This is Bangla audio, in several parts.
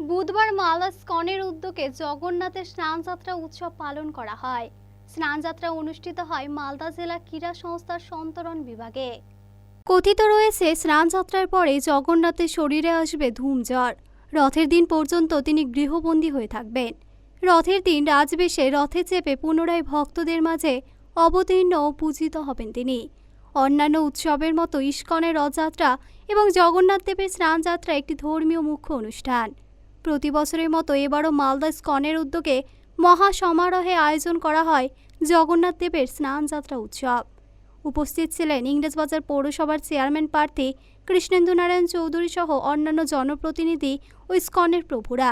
বুধবার মালদা স্কনের উদ্যোগে জগন্নাথের স্নানযাত্রা উৎসব পালন করা হয়। স্নানযাত্রা অনুষ্ঠিত হয় মালদা জেলা ক্রীড়া সংস্থার সন্তরণ বিভাগে। কথিত রয়েছে, স্নানযাত্রার পরে জগন্নাথের শরীরে আসবে ধূমজ্বর রথের দিন পর্যন্ত তিনি গৃহবন্দী হয়ে থাকবেন। রথের দিন রাজবেশে রথে চেপে পুনরায় ভক্তদের মাঝে অবতীর্ণ ও পূজিত হবেন তিনি। অন্যান্য উৎসবের মতো ইস্কনের রথযাত্রা এবং জগন্নাথ দেবের স্নানযাত্রা একটি ধর্মীয় মুখ্য অনুষ্ঠান। প্রতি বছরের মতো এবারও মালদা স্কনের উদ্যোগে মহা সমারোহে আয়োজন করা হয় জগন্নাথ দেবের স্নানযাত্রা উৎসব। উপস্থিত ছিলেন ইংরেজবাজার পৌরসভার চেয়ারম্যান প্রার্থী কৃষ্ণেন্দু নারায়ণ চৌধুরী সহ অন্যান্য জনপ্রতিনিধি ও স্কনের প্রভুরা।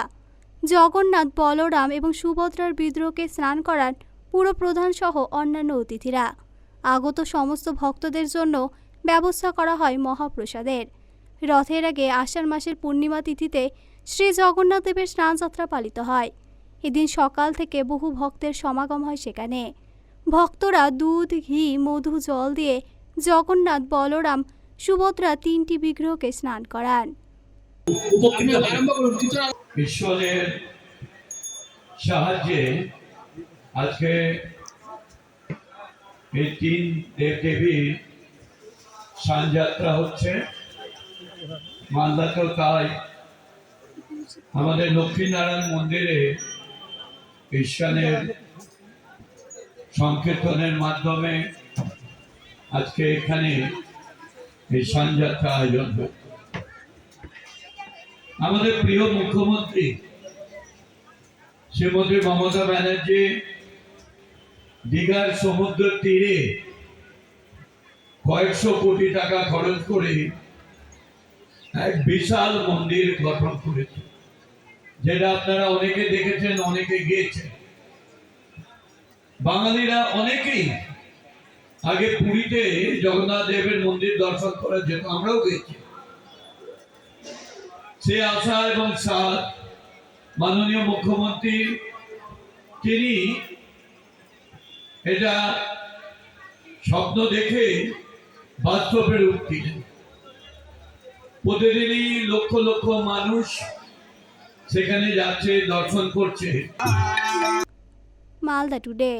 জগন্নাথ, বলরাম এবং সুভদ্রার বিদ্রোহকে স্নান করান পুরো প্রধান সহ অন্যান্য অতিথিরা। আগত সমস্ত ভক্তদের জন্য ব্যবস্থা করা হয় মহাপ্রসাদের। রথের আগে আষাঢ় মাসের পূর্ণিমা তিথিতে শ্রী জগন্নাথ দেবের স্নানযাত্রা পালিত হয়। এদিন সকাল থেকে বহু ভক্তের সমাগম হয় সেখানে। ভক্তরা দুধ, ঘি, মধু, জল দিয়ে জগন্নাথ, বলরাম, সুভদ্রা তিনটি বিগ্রহকে স্নান করান। সাহায্যে আজকে এই তিন দেব দেবীর হচ্ছে। মালদাতেও তাই। আমাদের লক্ষ্মীনারায়ণ মন্দিরে ঈশ্বরের সংকীর্তনের মাধ্যমে আজকে এখানে এই সানযাত্রা আয়োজন হচ্ছে আমাদের প্রিয় মুখ্যমন্ত্রী শ্রীমতী মমতা ব্যানার্জি দীঘার সমুদ্র তীরে কয়েকশো কোটি টাকা খরচ করে এক বিশাল মন্দির গঠন করেছে, যেটা আপনারা অনেকে দেখেছেন, অনেকে গিয়েছেন। বাঙালিরা অনেকেই আগে পুরীতে জগন্নাথ দেবের মন্দির দর্শন করার জন্য আমরাও গেছি সে আশা এবং সাত মাননীয় মুখ্যমন্ত্রী, তিনি এটা স্বপ্ন দেখে বাস্তবে রূপ দিলেন। প্রতিদিনই লক্ষ লক্ষ মানুষ সেখানে যাচ্ছে দর্শন করছে। মালদা টুডে।